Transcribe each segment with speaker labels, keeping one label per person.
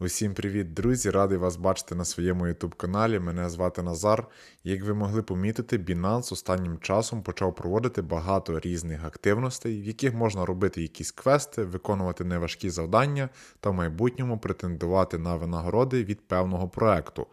Speaker 1: Усім привіт, друзі! Радий вас бачити на своєму YouTube каналі. Мене звати Назар. Як ви могли помітити, Binance останнім часом почав проводити багато різних активностей, в яких можна робити якісь квести, виконувати неважкі завдання та в майбутньому претендувати на винагороди від певного проекту.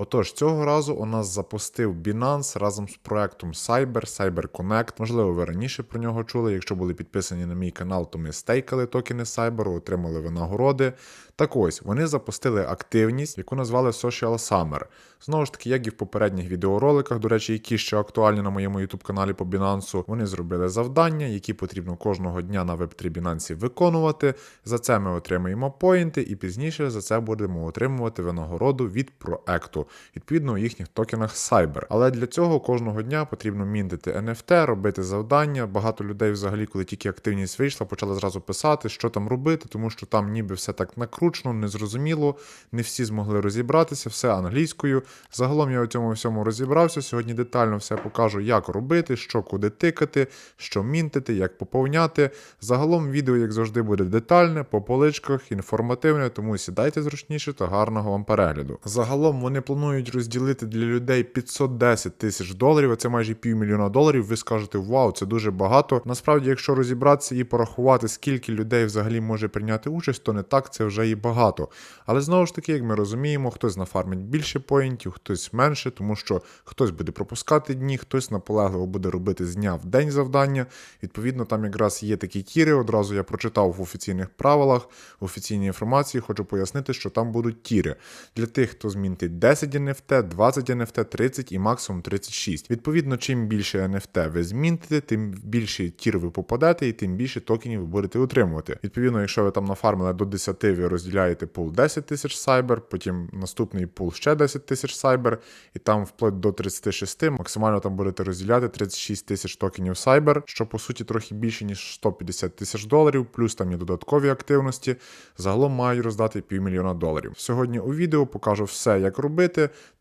Speaker 1: Отож, цього разу у нас запустив Binance разом з проектом Cyber, Cyber Connect. Можливо, ви раніше про нього чули. Якщо були підписані на мій канал, то ми стейкали токени Cyber, отримали винагороди. Так ось, вони запустили активність, яку назвали Social Summer. Знову ж таки, як і в попередніх відеороликах, до речі, які ще актуальні на моєму YouTube каналі по Binance, вони зробили завдання, які потрібно кожного дня на Web3 Binance виконувати. За це ми отримуємо поінти, і пізніше за це будемо отримувати винагороду від проекту, відповідно у їхніх токенах Cyber. Але для цього кожного дня потрібно мінтити NFT, робити завдання. Багато людей, взагалі, коли тільки активність вийшла, почали зразу писати, що там робити, тому що там ніби все так накручено, незрозуміло, не всі змогли розібратися, все англійською. Загалом я у цьому всьому розібрався. Сьогодні детально все покажу, як робити, що куди тикати, що мінтити, як поповняти. Загалом відео, як завжди, буде детальне, по поличках, інформативне, тому сідайте зручніше та гарного вам перегляду. Загалом вони планують розділити для людей 510 тисяч доларів, а це майже півмільйона доларів. Ви скажете, вау, це дуже багато. Насправді, якщо розібратися і порахувати, скільки людей взагалі може прийняти участь, то не так це вже і багато. Але знову ж таки, як ми розуміємо, хтось нафармить більше поінтів, хтось менше, тому що хтось буде пропускати дні, хтось наполегливо буде робити з дня в день завдання. Відповідно, там якраз є такі тіри. Одразу я прочитав в офіційних правилах, в офіційній інформації. Хочу пояснити, що там будуть тіри для тих, хто змінить 10 NFT, 20 NFT, 30 і максимум 36. Відповідно, чим більше NFT ви зміните, тим більше тір ви попадете, і тим більше токенів ви будете отримувати. Відповідно, якщо ви там нафармили до 10, ви розділяєте пул 10 тисяч сайбер, потім наступний пул ще 10 тисяч сайбер, і там вплоть до 36, максимально там будете розділяти 36 тисяч токенів сайбер, що по суті трохи більше ніж 150 тисяч доларів, плюс там є додаткові активності. Загалом мають роздати півмільйона доларів. Сьогодні у відео покажу все, як робити.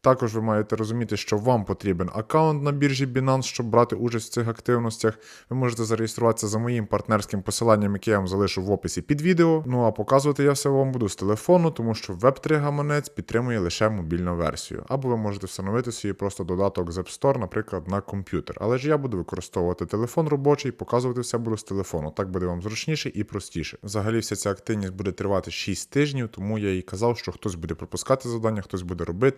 Speaker 1: Також ви маєте розуміти, що вам потрібен аккаунт на біржі Binance, щоб брати участь в цих активностях. Ви можете зареєструватися за моїм партнерським посиланням, яке я вам залишу в описі під відео. Ну а показувати я все вам буду з телефону, тому що Web3 гаманець підтримує лише мобільну версію. Або ви можете встановити собі просто додаток з App Store, наприклад, на комп'ютер. Але ж я буду використовувати телефон робочий, показувати все буду з телефону. Так буде вам зручніше і простіше. Взагалі, вся ця активність буде тривати 6 тижнів, тому я і казав, що хтось буде пропускати завдання, хтось буде робити.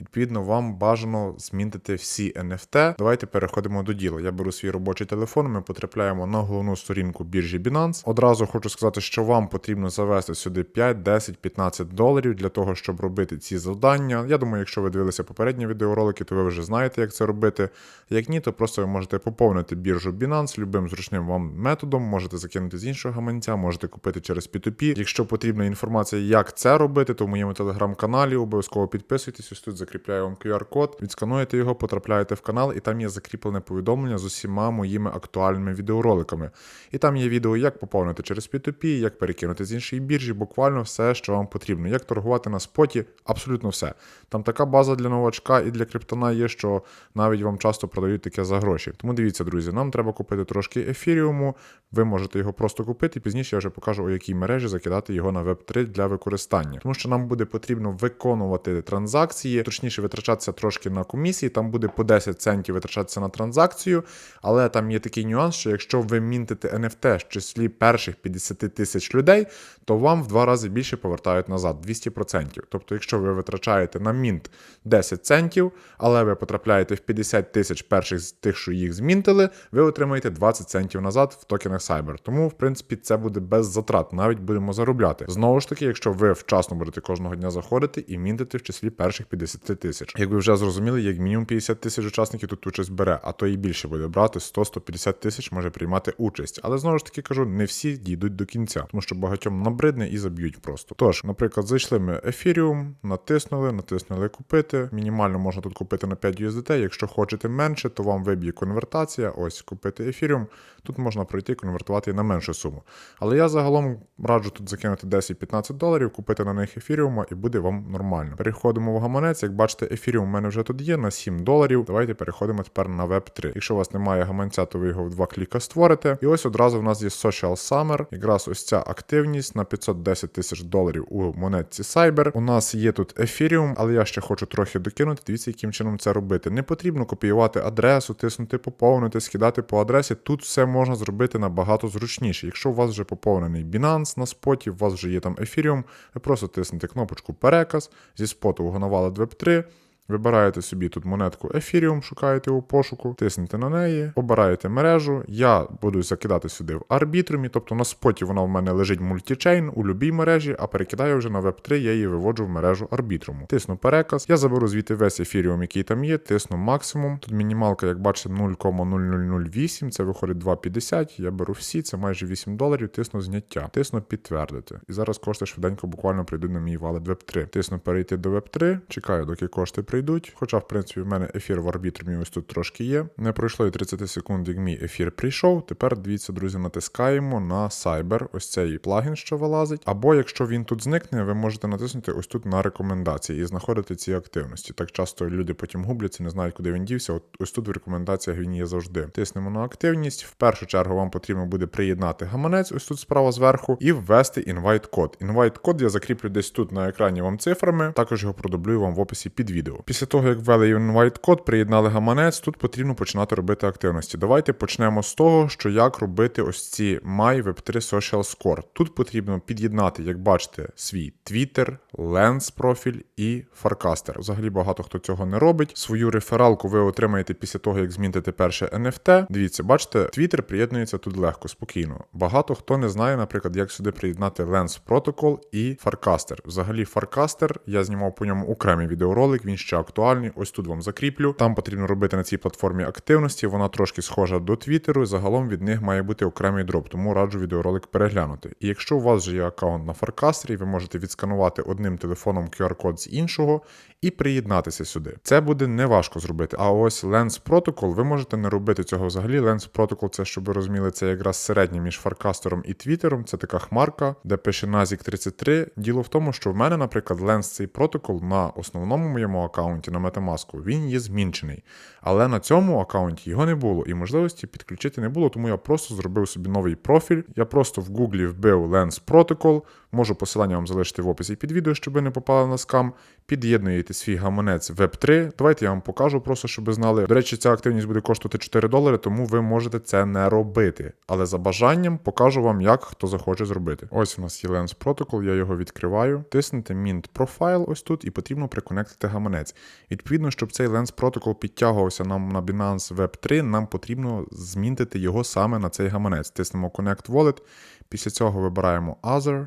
Speaker 1: Відповідно, вам бажано змінити всі NFT. Давайте переходимо до діла. Я беру свій робочий телефон, ми потрапляємо на головну сторінку біржі Binance. Одразу хочу сказати, що вам потрібно завести сюди 5, 10, 15 доларів для того, щоб робити ці завдання. Я думаю, якщо ви дивилися попередні відеоролики, то ви вже знаєте, як це робити. Як ні, то просто ви можете поповнити біржу Binance любим зручним вам методом, можете закинути з іншого гаманця, можете купити через P2P. Якщо потрібна інформація, як це робити, то в моєму телеграм-каналі обов'язково підписуйтесь. Ось тут закріпляю вам QR-код, відскануєте його, потрапляєте в канал, і там є закріплене повідомлення з усіма моїми актуальними відеороликами. І там є відео, як поповнити через P2P, як перекинути з іншої біржі, буквально все, що вам потрібно, як торгувати на споті, абсолютно все. Там така база для новачка і для криптона є, що навіть вам часто продають таке за гроші. Тому дивіться, друзі, нам треба купити трошки ефіріуму. Ви можете його просто купити. Пізніше я вже покажу, у якій мережі закидати його на Web3 для використання. Тому що нам буде потрібно виконувати транзакції, точніше витрачатися трошки на комісії. Там буде по 10 центів витрачатися на транзакцію, але там є такий нюанс, що якщо ви мінтите NFT в числі перших 50 тисяч людей, то вам в два рази більше повертають назад 200%. Тобто, якщо ви витрачаєте на мінт 10 центів, але ви потрапляєте в 50 тисяч перших з тих, що їх змінтили, ви отримаєте 20 центів назад в токенах Cyber. Тому, в принципі, це буде без затрат, навіть будемо заробляти. Знову ж таки, якщо ви вчасно будете кожного дня заходити і мінтити в числі перших 50 тисяч. Як ви вже зрозуміли, як мінімум 50 тисяч учасників тут участь бере, а то і більше буде брати 100-150 тисяч може приймати участь. Але знову ж таки кажу, не всі дійдуть до кінця, тому що багатьом набридне і заб'ють просто. Тож, наприклад, зайшли ми Ethereum, натиснули, натиснули купити. Мінімально можна тут купити на 5 USDT. Якщо хочете менше, то вам виб'є конвертація. Ось купити Ethereum. Тут можна пройти конвертувати на меншу суму. Але я загалом раджу тут закинути 10-15 доларів, купити на них ефіріума і буде вам нормально. Переходимо в гаманець. Як бачите, ефіріум у мене вже тут є на 7 доларів. Давайте переходимо тепер на Web 3. Якщо у вас немає гаманця, то ви його в два кліка створите. І ось одразу в нас є Social Summer. Якраз ось ця активність на 510 тисяч доларів у монетці Cyber. У нас є тут Ethereum, але я ще хочу трохи докинути. Дивіться, яким чином це робити. Не потрібно копіювати адресу, тиснути поповнити, скидати по адресі. Тут все можна зробити набагато зручніше. Якщо у вас вже поповнений Binance на споті, у вас вже є там Ethereum, ви просто тиснете кнопочку переказ зі споту угонавали Web3. Вибираєте собі тут монетку Ethereum, шукаєте у пошуку, тиснете на неї, обираєте мережу. Я буду закидати сюди в арбітрумі, тобто на споті вона в мене лежить мультічейн у любій мережі, а перекидаю вже на Web3, я її виводжу в мережу арбітруму. Тисну переказ. Я заберу звідти весь Ethereum, який там є, тисну максимум. Тут мінімалка, як бачите, 0,0008, це виходить 2,50. Я беру всі, це майже 8 доларів, тисну зняття, тисну підтвердити. І зараз кошти швиденько буквально прийдуть на мій валет Web3. Тисну перейти до Web3, чекаю, доки кошти прийдуть. Хоча, в принципі, в мене ефір в арбітрумі ось тут трошки є. Не пройшло і 30 секунд, як мій ефір прийшов. Тепер дивіться, друзі, натискаємо на Cyber, ось цей плагін, що вилазить. Або якщо він тут зникне, ви можете натиснути ось тут на рекомендації і знаходити ці активності. Так часто люди потім губляться, не знають, куди він дівся. От ось тут в рекомендаціях він є завжди. Тиснемо на активність. В першу чергу вам потрібно буде приєднати гаманець, ось тут справа зверху, і ввести інвайт код. Інвайт код я закріплю десь тут на екрані вам цифрами. Також його продублюю вам в описі під відео. Після того, як ввели інвайт код, приєднали гаманець, тут потрібно починати робити активності. Давайте почнемо з того, що як робити ось ці My Web3 Social Score. Тут потрібно під'єднати, як бачите, свій Twitter, Lens профіль і Farcaster. Взагалі багато хто цього не робить. Свою рефералку ви отримаєте після того, як зміните перше NFT. Дивіться, бачите, Twitter приєднується тут легко, спокійно. Багато хто не знає, наприклад, як сюди приєднати Lens Protocol і Farcaster. Взагалі, Farcaster, я знімав по ньому окремий відеоролик, він ще актуальний. Ось тут вам закріплю. Там потрібно робити на цій платформі активності. Вона трошки схожа до Твіттеру. Загалом від них має бути окремий дроп, тому раджу відеоролик переглянути. І якщо у вас вже є аккаунт на Farcaster, ви можете відсканувати одним телефоном QR-код з іншого і приєднатися сюди. Це буде неважко зробити. А ось Lens Protocol, ви можете не робити цього взагалі. Lens Protocol, це щоб ви розуміли, це якраз середнє між Farcaster і Твіттером. Це така хмарка, де пише Nazik 33. Діло в тому, що в мене, наприклад, Lens цей протокол на основному моєму аккаунті на Metamask, він є змінчений. Але на цьому аккаунті його не було і можливості підключити не було, тому я просто зробив собі новий профіль. Я просто в Гуглі вбив Lens Protocol. Можу посилання вам залишити в описі під відео, щоб ви не попали на скам. Під'єднуєте свій гаманець Web3. Давайте я вам покажу, просто щоб ви знали. До речі, ця активність буде коштувати 4 долари, тому ви можете це не робити. Але за бажанням покажу вам, як хто захоче зробити. Ось у нас є Lens Protocol, я його відкриваю. Тиснете Mint Profile ось тут і потрібно приконектити гаманець. Відповідно, щоб цей Lens Protocol підтягувався нам на Binance Web3, нам потрібно змінити його саме на цей гаманець. Тиснемо Connect Wallet. Після цього вибираємо Other.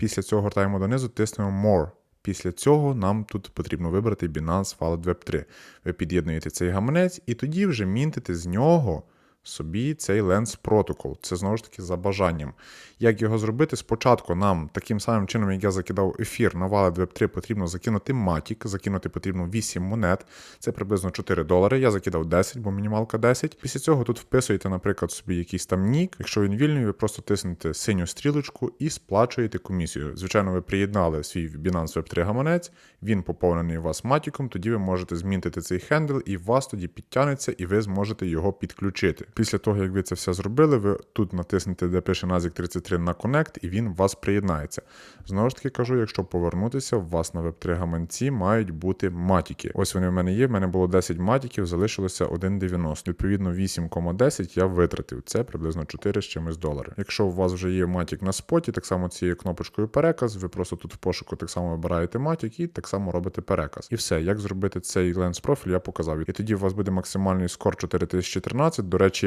Speaker 1: Після цього гортаємо донизу, тиснемо More. Після цього нам тут потрібно вибрати Binance Wallet Web 3. Ви під'єднуєте цей гаманець і тоді вже мінтите з нього собі цей Lens Protocol. Це знову ж таки за бажанням. Як його зробити? Спочатку нам таким самим чином, як я закидав ефір на Wallet Web 3, потрібно закинути Matic, закинути потрібно 8 монет, це приблизно 4 долари. Я закидав 10, бо мінімалка 10. Pісля цього тут вписуєте, наприклад, собі якийсь там нік. Якщо він вільний, ви просто тиснете синю стрілочку і сплачуєте комісію. Звичайно, ви приєднали свій Binance Web 3 гаманець, він поповнений у вас матіком, тоді ви можете змінити цей хендл, і вас тоді підтягнеться, і ви зможете його підключити. Після того, як ви це все зробили, ви тут натиснете, де пише Nazik 33 на Connect, і він у вас приєднається. Знову ж таки кажу, якщо повернутися, у вас на Web3 гаманці мають бути матіки. Ось вони в мене є. В мене було 10 матіків, залишилося 1,90. Відповідно, 8,10 я витратив. Це приблизно 4 з чимось долари. Якщо у вас вже є матік на споті, так само цією кнопочкою переказ, ви просто тут в пошуку так само вибираєте матік і так само робите переказ. І все, як зробити цей ленс профіль, я показав. І тоді у вас буде максимальний скор 4013. До речі,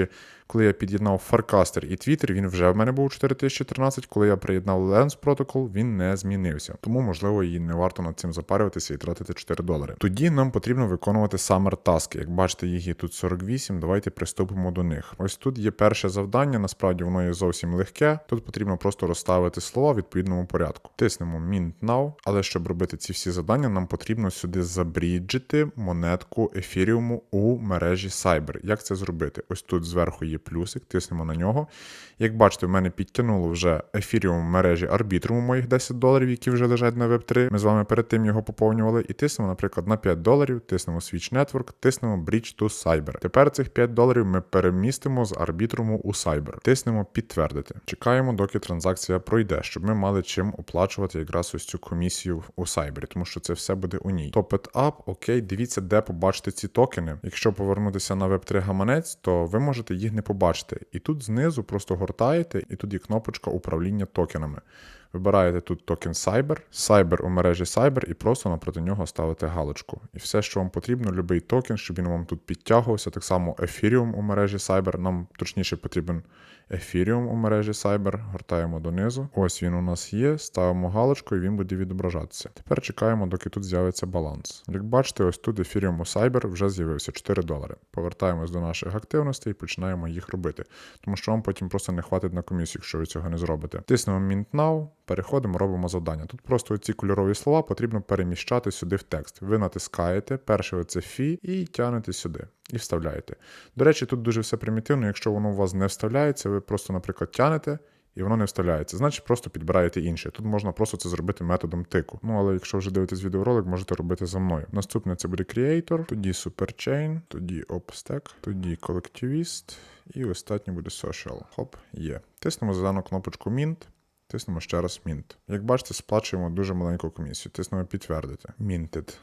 Speaker 1: коли я під'єднав Farcaster і Twitter, він вже в мене був 4013. Коли я приєднав Lens Protocol, він не змінився. Тому, можливо, і не варто над цим запарюватися і тратити 4 долари. Тоді нам потрібно виконувати Summer таски. Як бачите, їх є тут 48. Давайте приступимо до них. Ось тут є перше завдання, насправді воно є зовсім легке. Тут потрібно просто розставити слова в відповідному порядку. Тиснемо Mint Now, але щоб робити ці всі завдання, нам потрібно сюди забріджити монетку ефіріуму у мережі Cyber. Як це зробити? Ось тут тут зверху є плюсик, тиснемо на нього. Як бачите, в мене підтягнуло вже ефіріум в мережі Arbitrum моїх 10 доларів, які вже лежать на Web3. Ми з вами перед тим його поповнювали. І тиснемо, наприклад, на 5 доларів, тиснемо Switch Network, тиснемо Bridge to Cyber. Тепер цих 5 доларів ми перемістимо з Arbitrum у Cyber. Тиснемо підтвердити. Чекаємо, доки транзакція пройде, щоб ми мали чим оплачувати якраз ось цю комісію у Cyber, тому що це все буде у ній. It up, окей, дивіться, де побачити ці токени. Якщо повернутися на Web3 гаманець, то ви можете їх не побачити. І тут знизу просто гортаєте, і тут є кнопочка управління токенами. Вибираєте тут токен Cyber, Cyber у мережі Cyber і просто напроти нього ставите галочку. І все, що вам потрібно, будь-який токен, щоб він вам тут підтягувався. Так само Ethereum у мережі Cyber. Нам точніше потрібен Ethereum у мережі Cyber. Гортаємо донизу. Ось він у нас є. Ставимо галочку і він буде відображатися. Тепер чекаємо, доки тут з'явиться баланс. Як бачите, ось тут Ethereum у Cyber вже з'явився 4 долари. Повертаємось до наших активностей і починаємо їх робити. Тому що вам потім просто не хватить на комісію, якщо ви цього не зробите. Тиснемо Mint Now, переходимо, робимо завдання. Тут просто ці кольорові слова потрібно переміщати сюди в текст. Ви натискаєте, перше оце фі і тягнете сюди. І вставляєте. До речі, тут дуже все примітивно. Якщо воно у вас не вставляється, ви просто, наприклад, тягнете. І воно не вставляється, значить просто підбираєте інше. Тут можна просто це зробити методом тику. Ну але якщо вже дивитесь відеоролик, можете робити за мною. Наступне це буде Creator, тоді Superchain, тоді OpStack, тоді Collectivist і останнє буде Social. Хоп, є. Тиснемо зелену кнопочку Mint. Тиснемо ще раз Mint. Як бачите, сплачуємо дуже маленьку комісію. Тиснемо підтвердити. Minted.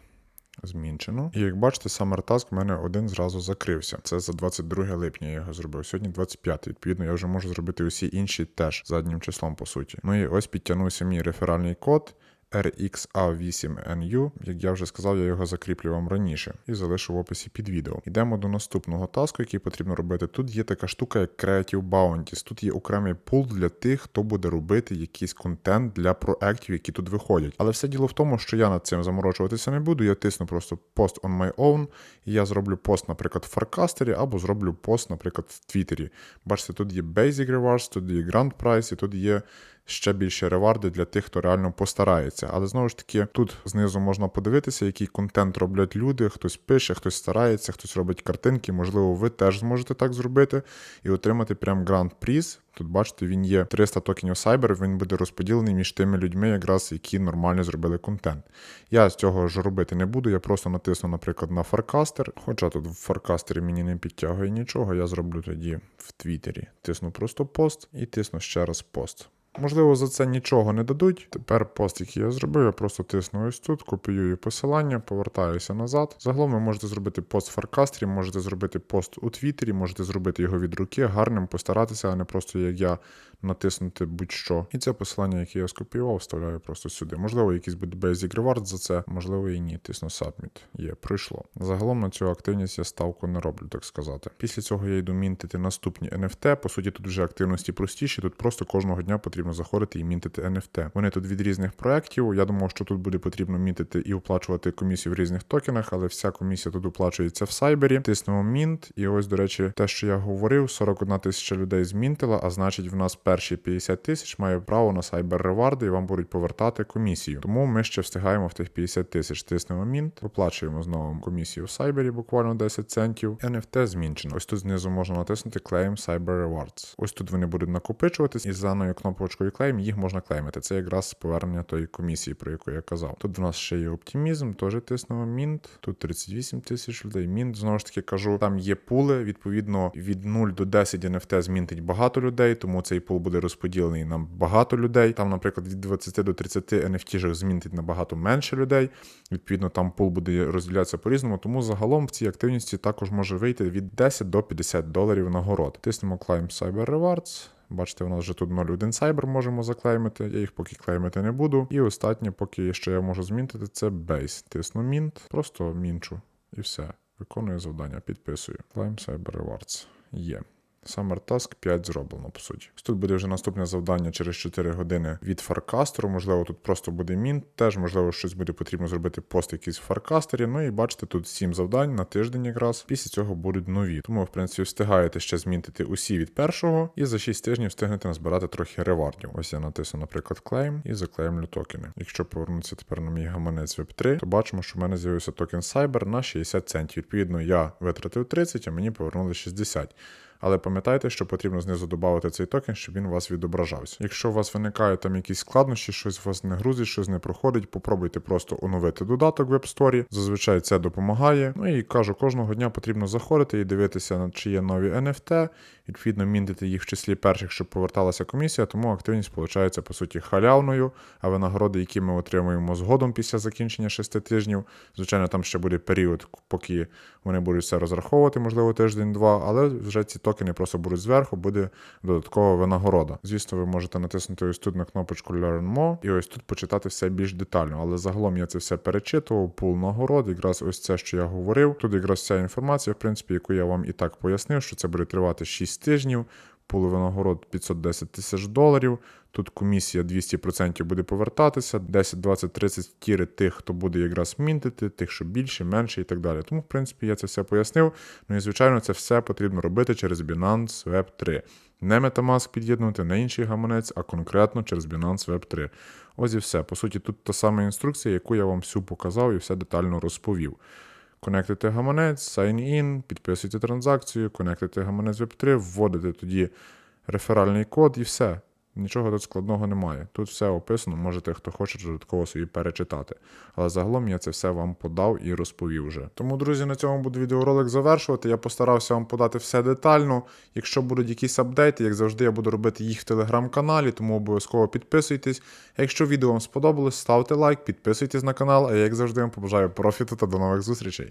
Speaker 1: Змінчено. І як бачите, Summer Task в мене один зразу закрився. Це за 22 липня я його зробив. Сьогодні 25. Відповідно, я вже можу зробити усі інші теж заднім числом, по суті. Ну і ось підтягнувся мій реферальний код. RXA8NU, як я вже сказав, я його закріплю вам раніше і залишу в описі під відео. Йдемо до наступного таску, який потрібно робити. Тут є така штука, як Creative Bounties. Тут є окремий пул для тих, хто буде робити якийсь контент для проектів, які тут виходять. Але все діло в тому, що я над цим заморочуватися не буду. Я тисну просто пост on my own, і я зроблю пост, наприклад, в Фаркастері, або зроблю пост, наприклад, в Твіттері. Бачите, тут є Basic Rewards, тут є Grand Price, і тут є ще більше реварди для тих, хто реально постарається. Але знову ж таки, тут знизу можна подивитися, який контент роблять люди. Хтось пише, хтось старається, хтось робить картинки. Можливо, ви теж зможете так зробити і отримати прям гранд приз. Тут бачите, він є 300 токенів Cyber, він буде розподілений між тими людьми, якраз які нормально зробили контент. Я з цього ж робити не буду, я просто натисну, наприклад, на Фаркастер. Хоча тут в Фаркастері мені не підтягує нічого, я зроблю тоді в Твіттері. Тисну просто пост і тисну ще раз пост. Можливо, за це нічого не дадуть. Тепер пост, який я зробив, я просто тисну ось тут, копіюю посилання, повертаюся назад. Загалом ви можете зробити пост в Фаркастрі, можете зробити пост у Твіттері, можете зробити його від руки, гарним, постаратися, а не просто як я натиснути будь-що. І це посилання, яке я скопіював, вставляю просто сюди. Можливо, якийсь буде basic reward за це, можливо і ні. Тисну Submit. Є, пройшло. Загалом на цю активність я ставку не роблю, так сказати. Після цього я йду мінтити наступні NFT. По суті, тут вже активності простіші. Тут просто кожного дня потрібно заходити і мінтити NFT. Вони тут від різних проєктів. Я думав, що тут буде потрібно мінтити і оплачувати комісію в різних токенах, але вся комісія тут оплачується в сайбері. Тиснемо мінт. І ось, до речі, те, що я говорив, 41 тисяча людей змінтила, а значить, в нас перші 50 тисяч має право на сайбер реварди і вам будуть повертати комісію. Тому ми ще встигаємо в тих 50 тисяч. Тиснемо мінт, виплачуємо знову комісію в сайбері, буквально 10 центів. NFT змінчено. Ось тут знизу можна натиснути Claim Cyber Rewards. Ось тут вони будуть накопичуватись, і за даною кнопочкою Claim їх можна клеймити. Це якраз повернення тої комісії, про яку я казав. Тут в нас ще є оптимізм, теж тиснемо мінт. Тут 38 тисяч людей. Мінт, знову ж таки кажу, там є пули. Відповідно, від 0 до 10 NFT змінтить багато людей, тому цей пул буде розподілений на багато людей. Там, наприклад, від 20 до 30 NFT змінтить набагато менше людей. Відповідно, там пул буде розділятися по-різному. Тому загалом в цій активності також може вийти від 10 до 50 доларів нагород. Тиснемо Climb Cyber Rewards. Бачите, у нас вже тут 0,1 Cyber можемо заклеймити, я їх поки клеймити не буду. І останнє, поки що я можу змінити, це Base. Тисну Mint, просто мінчу. І все. Виконую завдання, підписую. Climb Cyber Rewards. Є. Summer Task 5 зроблено, по суті. Тут буде вже наступне завдання через 4 години від фаркастеру. Можливо, тут просто буде мінт, теж, можливо, щось буде потрібно зробити пост якийсь в фаркастері. Ну і бачите, тут 7 завдань на тиждень якраз. Після цього будуть нові. Тому, в принципі, встигаєте ще змінити усі від першого, і за 6 тижнів встигнете назбирати трохи ревардів. Ось я натисну, наприклад, claim і заклеймлю токени. Якщо повернутися тепер на мій гаманець Web3, то бачимо, що в мене з'явився токен Cyber на 60 центів. Відповідно, я витратив 30, а мені повернули 60. Але пам'ятайте, що потрібно знизу додати цей токен, щоб він у вас відображався. Якщо у вас виникають там якісь складнощі, щось у вас не грузить, щось не проходить, попробуйте просто оновити додаток в App Store. Зазвичай це допомагає. Ну і кажу, кожного дня потрібно заходити і дивитися, чи є нові NFT, відповідно, мінтити їх в числі перших, щоб поверталася комісія, тому активність виходить по суті халявною, а винагороди, які ми отримуємо згодом після закінчення 6 тижнів. Звичайно, там ще буде період, поки вони будуть все розраховувати, можливо, тиждень-два, але вже ці токени просто будуть зверху, буде додаткова винагорода. Звісно, ви можете натиснути ось тут на кнопочку Learn More і ось тут почитати все більш детально. Але загалом я це все перечитував, пул нагород, якраз ось це, що я говорив. Тут якраз вся інформація, в принципі, яку я вам і так пояснив, що це буде тривати 6 тижнів. Пул винагород 510 тисяч доларів. Тут комісія 200% буде повертатися, 10, 20, 30 тіри тих, хто буде якраз мінтити, тих, що більше, менше і так далі. Тому, в принципі, я це все пояснив. Ну і звичайно, це все потрібно робити через Binance Web 3. Не Metamask під'єднувати, не інший гаманець, а конкретно через Binance Web 3. Ось і все. По суті, тут та сама інструкція, яку я вам всю показав і все детально розповів. Конектите гаманець, sign in, підписуйте транзакцію, конектите гаманець Web 3, вводите тоді реферальний код і все. Нічого тут складного немає. Тут все описано, можете, хто хоче, додатково собі перечитати. Але загалом я це все вам подав і розповів вже. Тому, друзі, на цьому буду відеоролик завершувати. Я постарався вам подати все детально. Якщо будуть якісь апдейти, як завжди, я буду робити їх в телеграм-каналі, тому обов'язково підписуйтесь. Якщо відео вам сподобалось, ставте лайк, підписуйтесь на канал, а я, як завжди, вам побажаю профіту та до нових зустрічей.